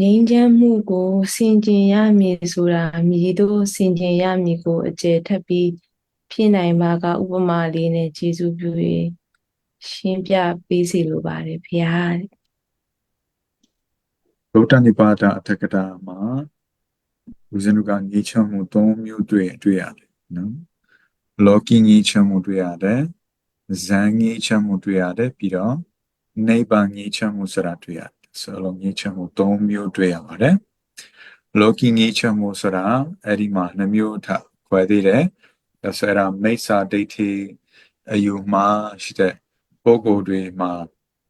ငြိမ်းချမ်းမှုကိုဆင်ခြင်ရမည်ဆိုတာမြည်တို့ဆင်ခြင်ရမည်ကိုအကျယ်ထပ်ပြီးဖြစ်နိုင်ပါကဥပမာလေးနဲ့ကျေစုပြု၍ရှင်းပြပေးစီလိုပါတယ်ဖရာတဲ့ဗုဒ္ဓနိပါဒအထက်ကတာမှာဦးဇင်းတို့ကငြိမ်းချမ်းမှု၃မျိုးတွေ့တွေ့ရတယ်နော်လောကီငြိမ်းချမ်းမှုတွေ့ရတယ်ဇန်ငြိမ်းချမ်းမှုတွေ့ရတယ်ပြီးတော့နိဗ္ဗာန်ငြိမ်းချမ်းမှုဆိုတာတွေ့ရတယ် ဆိုတော့ငြိမ်းချမ်းမှု၃မျိုးတွေ့ရပါတယ်လောကီငြိမ်းချမ်းမှုဆိုတာအဲ့ဒီမှာနှမျိုးထခွဲသေးတယ်ဒါဆိုအဲ့ဒါမိစ္ဆာဒိဋ္ဌိအယူမှာရှိတဲ့ပုဂ္ဂိုလ်တွေမှာ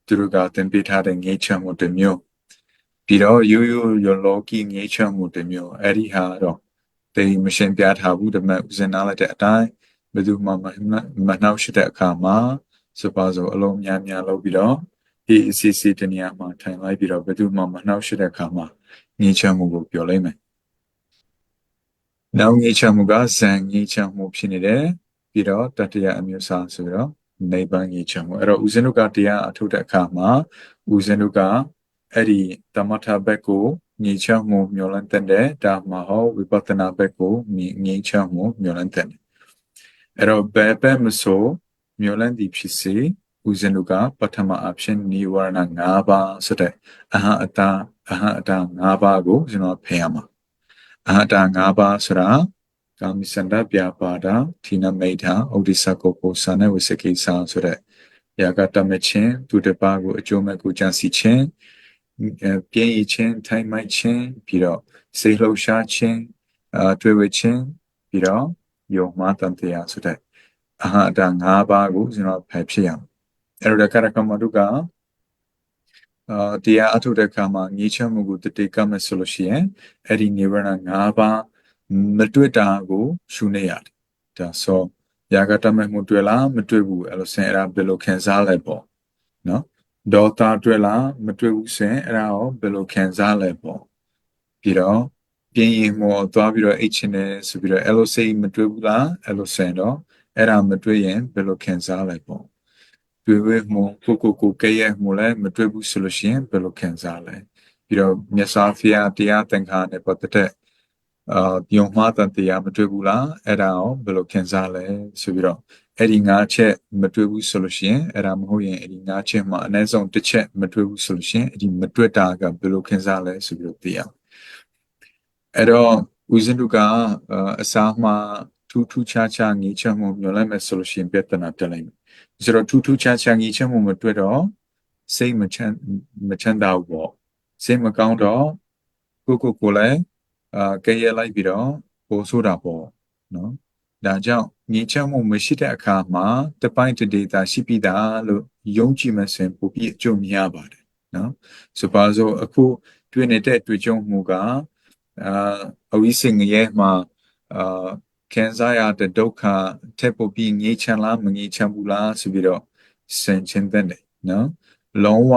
သူတို့ကသင်ပေးထားတဲ့ငြိမ်းချမ်းမှုတစ်မျိုးပြီးတော့ရိုးရိုးရလောကီငြိမ်းချမ်းမှုတစ်မျိုးအဲ့ဒီဟာတော့တိမ်မရှင်းပြထားဘူးဒါပေမဲ့ဦးဇင်းနာလိုက်တဲ့အတိုင်းဘယ်သူမှမမနှောက်ရှိတဲ့အခါမှာစပါစို့အလုံးများများလုပ်ပြီးတော့ ACC တနေရာမှာထိုင်လိုက်ပြီးတော့ဘယ်သူမှမနှောက်ရှိတဲ့အခါမှာငြိမ်းချမ်းမှုကိုပြောလိုက်မယ်နောက်ငြိမ်းချမ်းမှုကဇန်ငြိမ်းချမ်းမှုဖြစ်နေတယ်ပြီးတော့တတိယအမျိုးအစားဆိုတော့နိဗ္ဗာန်ငြိမ်းချမ်းမှုအဲ့တော့ဦးဇင်းတို့ကတရားအထုတ်တဲ့အခါမှာဦးဇင်းတို့ကအဲ့ဒီတမထဘက်ကိုငြိမ်းချမ်းမှုမျောလင့်တဲ့ဒါမှဟောဝိပဿနာဘက်ကိုငြိမ်းချမ်းမှုမျောလင့်တဲ့အဲ့တော့ဘယ်ဘက်မဆိုမျောလင့်သည်ဖြစ်စေ ဦးဇင်းတို့ကပထမအဖြစ်နိဝရဏ၅ပါးဆိုတဲ့အဟအတအဟအတ၅ပါးကိုကျွန်တော်ဖယ်ရမှာအဟတ၅ပါးဆိုတာကာမိစန္ဒပြပါဒဌိနမိတ်ထာဥဒိစ္စကိုပိုသနဲ့ဝိစကိသဆိုတဲ့ယာကတမချင်းသူတပါးကိုအကျိုးမဲ့ကိုကြံစီခြင်းပြင်းရခြင်းထိုင်မိုက်ခြင်းပြီးတော့စေလှုပ်ရှားခြင်းအာတွေ့ဝခြင်းပြီးတော့ယုံမှားတန်တရားဆိုတဲ့အဟတ၅ပါးကိုကျွန်တော်ဖယ်ဖြစ်ရအောင် အဲ့တော့ကရကမတုကအာတရားအထုတဲ့အခါမှာငြိချမ်းမှုကိုတတိကမယ်ဆိုလို့ရှိရင်အဲ့ဒီနိဗ္ဗာန်၅ပါးမတွေ့တာကိုရှုနေရတယ်ဒါဆိုယာကတမဲ့မှုတွေ့လားမတွေ့ဘူးအဲ့လိုဆင်အဲ့ဒါဘယ်လိုခံစားလဲပေါ့နော်ဒေါတာတွေ့လားမတွေ့ဘူးဆင်အဲ့ဒါရောဘယ်လိုခံစားလဲပေါ့ပြီးတော့ပြင်းရင်မောသွားပြီးတော့အိတ်ချင်တယ်ဆိုပြီးတော့အဲ့လိုစိတ်မတွေ့ဘူးလားအဲ့လိုဆင်တော့အဲ့ဒါမတွေ့ရင်ဘယ်လိုခံစားလဲပေါ့ တွေ့ဝဲမှုကိုကိုကိုကဲရဲ့မှုလည်းမတွေ့ဘူးဆိုလို့ရှိရင်ဘယ်လိုခံစားလဲပြီးတော့မြတ်စွာဘုရားတရားသင်္ခါနဲ့ပတ်သက်တဲ့အာပြုံမှားတဲ့တရားမတွေ့ဘူးလားအဲ့ဒါရောဘယ်လိုခံစားလဲဆိုပြီးတော့အဲ့ဒီငါးချက်မတွေ့ဘူးဆိုလို့ရှိရင်အဲ့ဒါမဟုတ်ရင်အဲ့ဒီငါးချက်မှာအနည်းဆုံးတစ်ချက်မတွေ့ဘူးဆိုလို့ရှိရင်အဲ့ဒီမတွေ့တာကဘယ်လိုခံစားလဲဆိုပြီးတော့သိရအောင်အဲ့တော့ဦးဇင်းတို့ကအစားမှာ ထူးထူးခြားခြားငြိချက်မှုမျှော်လင့်မယ်ဆိုလို့ရှိရင်ပြဿနာတက်လိမ့်မယ်ဆိုတော့ထူးထူးခြားခြားငြိချက်မှုမတွေ့တော့စိတ်မချမ်းမချမ်းသာဘူးပေါ့စိတ်မကောင်းတော့ကိုကိုကိုလည်းအာကဲရလိုက်ပြီးတော့ပိုဆိုတာပေါ့နော်ဒါကြောင့်ငြိမ်းချမ်းမှုမရှိတဲ့အခါမှာတပိုင်းတဒေတာရှိပြီးသားလို့ယုံကြည်မစင်ပိုပြီးအကျုံများပါတယ်နော်ဆိုပါစို့အခုတွေ့နေတဲ့တွေ့ကြုံမှုကအာအဝိစင်ရဲ့မှာအာ ခံစားရတဲ့ဒုက္ခထက်ပိုပြီးငြိမ်းချမ်းလားမငြိမ်းချမ်းဘူးလားဆိုပြီးတော့စင်ချင်းတဲ့နော်လုံးဝ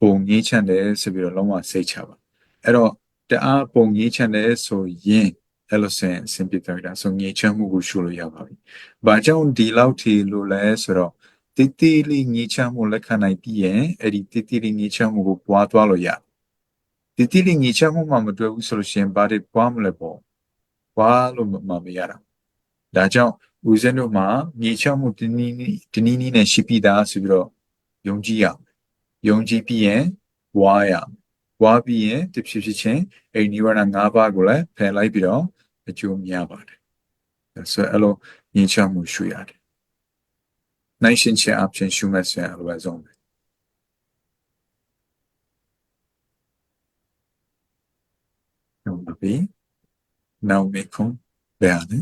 ပုံငြိမ်းချမ်းတယ်ဆိုပြီးတော့လုံးဝစိတ်ချပါအဲ့တော့တအားပုံငြိမ်းချမ်းတယ်ဆိုရင်အဲ့လိုဆင်အဆင်ပြေတယ်ဒါဆိုငြိမ်းချမ်းမှုကိုရှုလို့ရပါပြီ။ဘာကြောင့်ဒီလောက်ထိလို့လဲဆိုတော့တိတိလေးငြိမ်းချမ်းမှုလက်ခံနိုင်ပြီးရင်အဲ့ဒီတိတိလေးငြိမ်းချမ်းမှုကိုပွားသွားလို့ရ။တိတိလေးငြိမ်းချမ်းမှုမှမတွေ့ဘူးဆိုလို့ရှိရင်ဘာတွေပွားမလဲပေါ့။ ပွားလို့မှမရတာ။ဒါကြောင့်ဦးဇင်းတို့မှာငြိမ်းချမ်းမှုတနည်းနည်းတနည်းနည်းနဲ့ရှိပြီးသားဆိုပြီးတော့ယုံကြည်ရမယ်။ယုံကြည်ပြီးရင်ပွားရမယ်။ပွားပြီးရင်တဖြည်းဖြည်းချင်းအဲ့ဒီနိဗ္ဗာန်၅ပါးကိုလည်းဖယ်လိုက်ပြီးတော့အကျိုးများပါတယ်ဆိုတော့အဲ့လိုညင်ချမှုရှုရတယ်နိုင်ရှင်ချအဖြစ်ရှုမဲ့ဆိုရင်အလိုအဆုံးပဲဟုတ်ပါပြီ နောက်မေခွန်ဘယ်ဟာလဲ